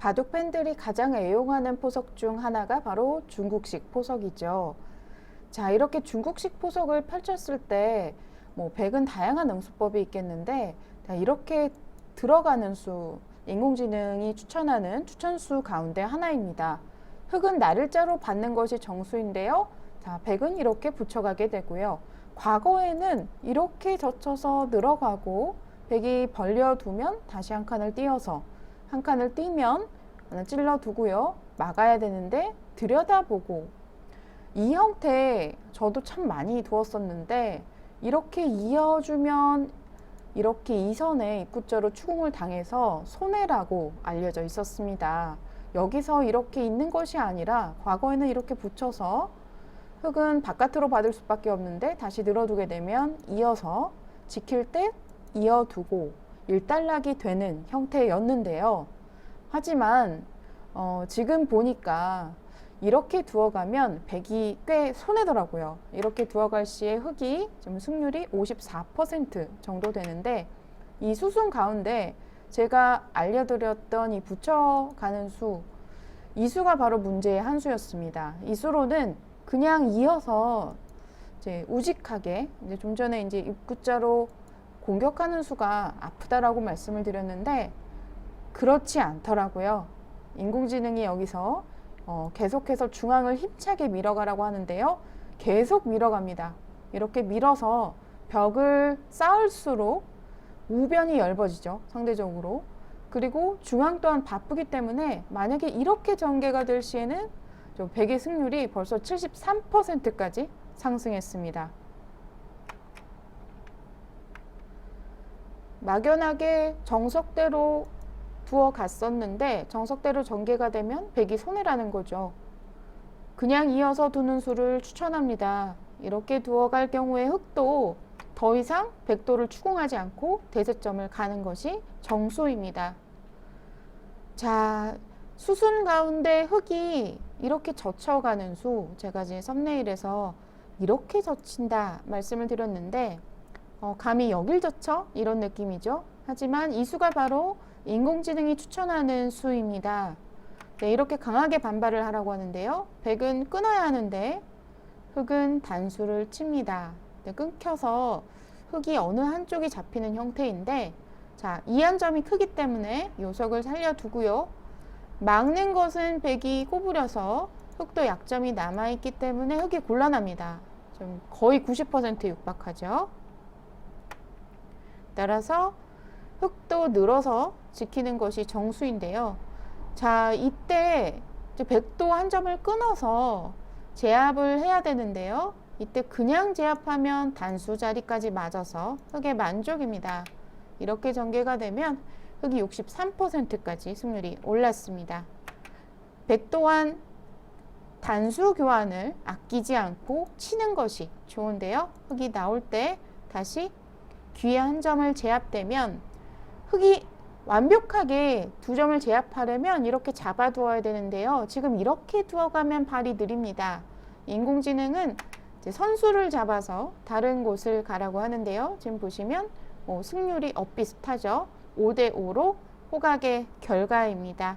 바둑 팬들이 가장 애용하는 포석 중 하나가 바로 중국식 포석이죠. 자, 이렇게 중국식 포석을 펼쳤을 때, 뭐, 백은 다양한 응수법이 있겠는데, 자, 이렇게 들어가는 수, 인공지능이 추천하는 추천수 가운데 하나입니다. 흙은 날일자로 받는 것이 정수인데요. 자, 백은 이렇게 붙여가게 되고요. 과거에는 이렇게 젖혀서 늘어가고, 백이 벌려두면 다시 한 칸을 띄어서, 한 칸을 띄면 찔러두고요. 막아야 되는데, 들여다보고, 이 형태 저도 참 많이 두었었는데 이렇게 이어주면 이렇게 이선에 입구자로 추궁을 당해서 손해라고 알려져 있었습니다. 여기서 이렇게 있는 것이 아니라 과거에는 이렇게 붙여서 흙은 바깥으로 받을 수밖에 없는데 다시 늘어두게 되면 이어서 지킬 때 이어두고 일단락이 되는 형태였는데요. 하지만 어, 지금 보니까 이렇게 두어가면 백이 꽤 손해더라고요. 이렇게 두어갈 시에 흙이 좀 승률이 54% 정도 되는데 이 수순 가운데 제가 알려드렸던 이 붙여가는 수, 이 수가 바로 문제의 한 수였습니다. 이 수로는 그냥 이어서 이제 우직하게 이제 좀 전에 이제 입구자로 공격하는 수가 아프다라고 말씀을 드렸는데 그렇지 않더라고요. 인공지능이 여기서 어, 계속해서 중앙을 힘차게 밀어가라고 하는데요. 계속 밀어갑니다. 이렇게 밀어서 벽을 쌓을수록 우변이 얇아지죠. 상대적으로. 그리고 중앙 또한 바쁘기 때문에 만약에 이렇게 전개가 될 시에는 좀 백의 승률이 벌써 73%까지 상승했습니다. 막연하게 정석대로 두어 갔었는데 정석대로 전개가 되면 백이 손해라는 거죠. 그냥 이어서 두는 수를 추천합니다. 이렇게 두어 갈 경우에 흑도 더 이상 백도를 추궁하지 않고 대세점을 가는 것이 정수입니다. 자, 수순 가운데 흙이 이렇게 젖혀가는 수, 제가 지금 썸네일에서 이렇게 젖힌다 말씀을 드렸는데, 어, 감히 여길 젖혀? 이런 느낌이죠. 하지만 이 수가 바로 인공지능이 추천하는 수입니다. 네, 이렇게 강하게 반발을 하라고 하는데요. 백은 끊어야 하는데 흙은 단수를 칩니다. 네, 끊겨서 흙이 어느 한쪽이 잡히는 형태인데 자, 이한점이 크기 때문에 요석을 살려두고요. 막는 것은 백이 꼬부려서 흙도 약점이 남아있기 때문에 흙이 곤란합니다. 좀 거의 90% 육박하죠. 따라서 흙도 늘어서 지키는 것이 정수인데요. 자, 이때 백도 한 점을 끊어서 제압을 해야 되는데요. 이때 그냥 제압하면 단수 자리까지 맞아서 흙의 만족입니다. 이렇게 전개가 되면 흙이 63%까지 승률이 올랐습니다. 백 또한 단수 교환을 아끼지 않고 치는 것이 좋은데요. 흙이 나올 때 다시 귀에 한 점을 제압되면 흙이 완벽하게 두 점을 제압하려면 이렇게 잡아두어야 되는데요. 지금 이렇게 두어가면 발이 느립니다. 인공지능은 선수를 잡아서 다른 곳을 가라고 하는데요. 지금 보시면 어, 승률이 엇비슷하죠. 5대 5로 호각의 결과입니다.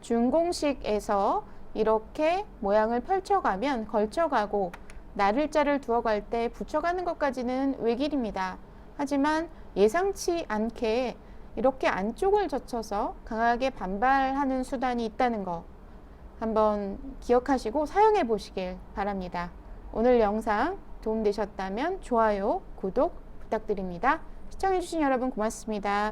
준공식에서 이렇게 모양을 펼쳐가면 걸쳐가고 나를자를 두어갈 때 붙여가는 것까지는 외길입니다. 하지만 예상치 않게 이렇게 안쪽을 젖혀서 강하게 반발하는 수단이 있다는 거 한번 기억하시고 사용해 보시길 바랍니다. 오늘 영상 도움되셨다면 좋아요, 구독 부탁드립니다. 시청해주신 여러분 고맙습니다.